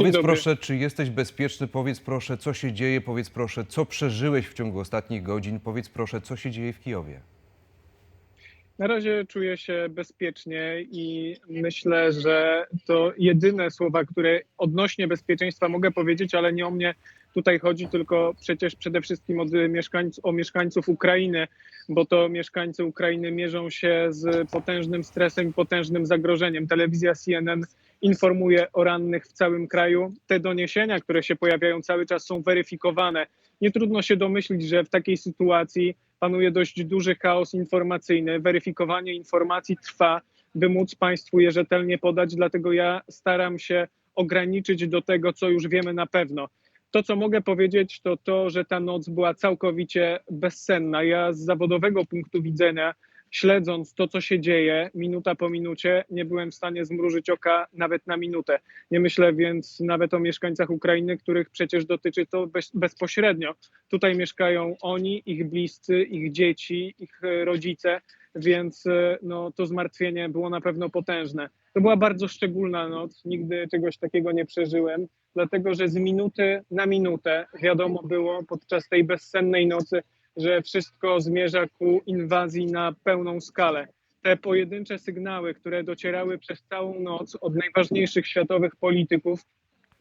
Powiedz dobry. proszę, czy jesteś bezpieczny? Powiedz proszę, co się dzieje? Powiedz proszę, co przeżyłeś w ciągu ostatnich godzin? Powiedz proszę, co się dzieje w Kijowie? Na razie czuję się bezpiecznie i myślę, że to jedyne słowa, które odnośnie bezpieczeństwa mogę powiedzieć, ale nie o mnie tutaj chodzi, tylko przecież przede wszystkim od mieszkańców, o mieszkańców Ukrainy, bo to mieszkańcy Ukrainy mierzą się z potężnym stresem i potężnym zagrożeniem. Telewizja CNN informuje o rannych w całym kraju. Te doniesienia, które się pojawiają cały czas są weryfikowane. Nie trudno się domyślić, że w takiej sytuacji panuje dość duży chaos informacyjny. Weryfikowanie informacji trwa, by móc Państwu je rzetelnie podać, dlatego ja staram się ograniczyć do tego, co już wiemy na pewno. To, co mogę powiedzieć, to to, że ta noc była całkowicie bezsenna. Ja z zawodowego punktu widzenia, śledząc to, co się dzieje, minuta po minucie, nie byłem w stanie zmrużyć oka nawet na minutę. Nie myślę więc nawet o mieszkańcach Ukrainy, których przecież dotyczy to bez, bezpośrednio. Tutaj mieszkają oni, ich bliscy, ich dzieci, ich e, rodzice, więc e, no, to zmartwienie było na pewno potężne. To była bardzo szczególna noc, nigdy czegoś takiego nie przeżyłem, dlatego że z minuty na minutę wiadomo było podczas tej bezsennej nocy, że wszystko zmierza ku inwazji na pełną skalę. Te pojedyncze sygnały, które docierały przez całą noc od najważniejszych światowych polityków,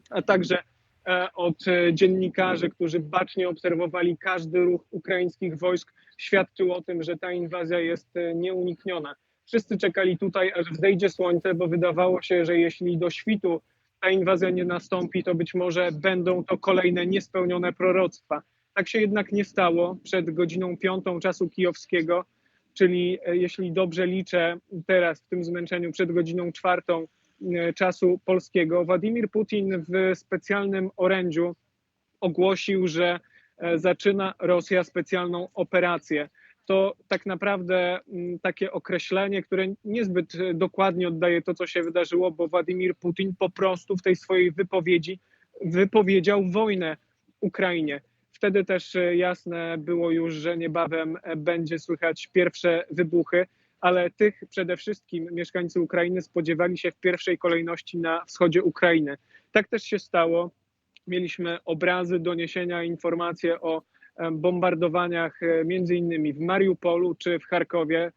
a także e, od dziennikarzy, którzy bacznie obserwowali każdy ruch ukraińskich wojsk, świadczył o tym, że ta inwazja jest e, nieunikniona. Wszyscy czekali tutaj, aż wzejdzie słońce, bo wydawało się, że jeśli do świtu ta inwazja nie nastąpi, to być może będą to kolejne niespełnione proroctwa. Tak się jednak nie stało przed godziną piątą czasu kijowskiego, czyli e, jeśli dobrze liczę teraz w tym zmęczeniu przed godziną czwartą e, czasu polskiego, Władimir Putin w specjalnym orędziu ogłosił, że e, zaczyna Rosja specjalną operację. To tak naprawdę takie określenie, które niezbyt dokładnie oddaje to, co się wydarzyło, bo Władimir Putin po prostu w tej swojej wypowiedzi wypowiedział wojnę Ukrainie. Wtedy też e, jasne było już, że niebawem e, będzie słychać pierwsze wybuchy, ale tych przede wszystkim mieszkańcy Ukrainy spodziewali się w pierwszej kolejności na wschodzie Ukrainy. Tak też się stało. Mieliśmy obrazy, doniesienia, informacje o e, bombardowaniach między innymi w Mariupolu czy w Charkowie,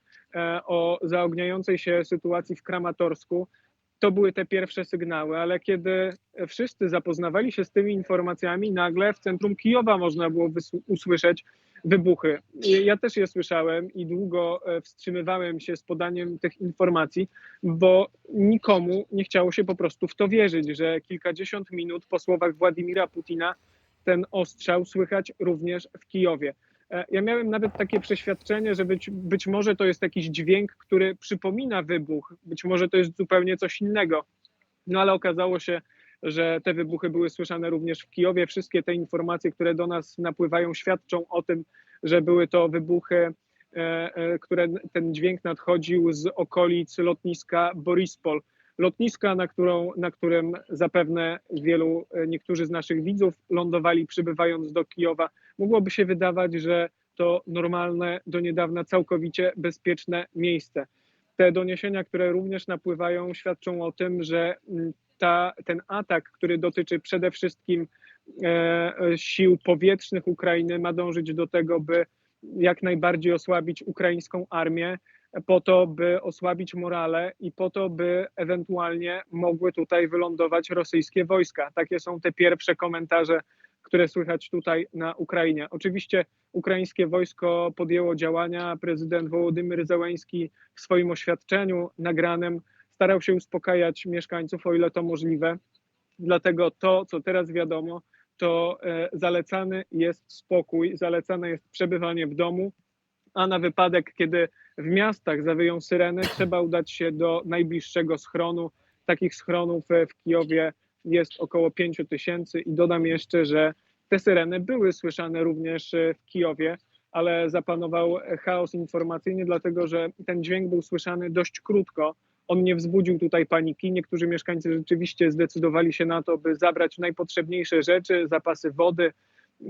o zaogniającej się sytuacji w Kramatorsku. To były te pierwsze sygnały, ale kiedy wszyscy zapoznawali się z tymi informacjami, nagle w centrum Kijowa można było usłyszeć wybuchy. Ja też je słyszałem i długo e, wstrzymywałem się z podaniem tych informacji, bo nikomu nie chciało się po prostu w to wierzyć, że kilkadziesiąt minut po słowach Władimira Putina ten ostrzał słychać również w Kijowie. E, Ja miałem nawet takie przeświadczenie, że być, być może to jest jakiś dźwięk, który przypomina wybuch, być może to jest zupełnie coś innego. No ale okazało się, że te wybuchy były słyszane również w Kijowie. Wszystkie te informacje, które do nas napływają, świadczą o tym, że były to wybuchy, e, e, które ten dźwięk nadchodził z okolic lotniska Borispol. Lotniska, na, którą, na którym zapewne wielu, e, niektórzy z naszych widzów lądowali przybywając do Kijowa. Mogłoby się wydawać, że to normalne, do niedawna całkowicie bezpieczne miejsce. Te doniesienia, które również napływają, świadczą o tym, że mm, ta, ten atak, który dotyczy przede wszystkim e, sił powietrznych Ukrainy, ma dążyć do tego, by jak najbardziej osłabić ukraińską armię, po to, by osłabić morale i po to, by ewentualnie mogły tutaj wylądować rosyjskie wojska. Takie są te pierwsze komentarze, które słychać tutaj na Ukrainie. Oczywiście ukraińskie wojsko podjęło działania. Prezydent Wołodymyr Zełenski w swoim oświadczeniu nagranym starał się uspokajać mieszkańców, o ile to możliwe. Dlatego to, co teraz wiadomo, to e, zalecany jest spokój, zalecane jest przebywanie w domu, a na wypadek, kiedy w miastach zawyją syreny, trzeba udać się do najbliższego schronu. Takich schronów e, w Kijowie jest około 5 tysięcy i dodam jeszcze, że te syreny były słyszane również e, w Kijowie, ale zapanował chaos informacyjny, dlatego że ten dźwięk był słyszany dość krótko. On nie wzbudził tutaj paniki. Niektórzy mieszkańcy rzeczywiście zdecydowali się na to, by zabrać najpotrzebniejsze rzeczy, zapasy wody, e,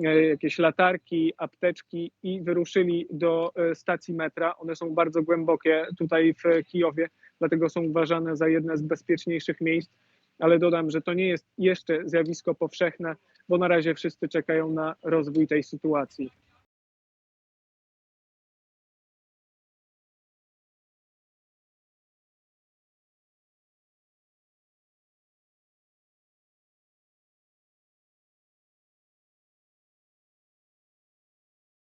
jakieś latarki, apteczki i wyruszyli do e, stacji metra. One są bardzo głębokie tutaj w Kijowie, dlatego są uważane za jedne z bezpieczniejszych miejsc. ale dodam, że to nie jest jeszcze zjawisko powszechne, bo na razie wszyscy czekają na rozwój tej sytuacji.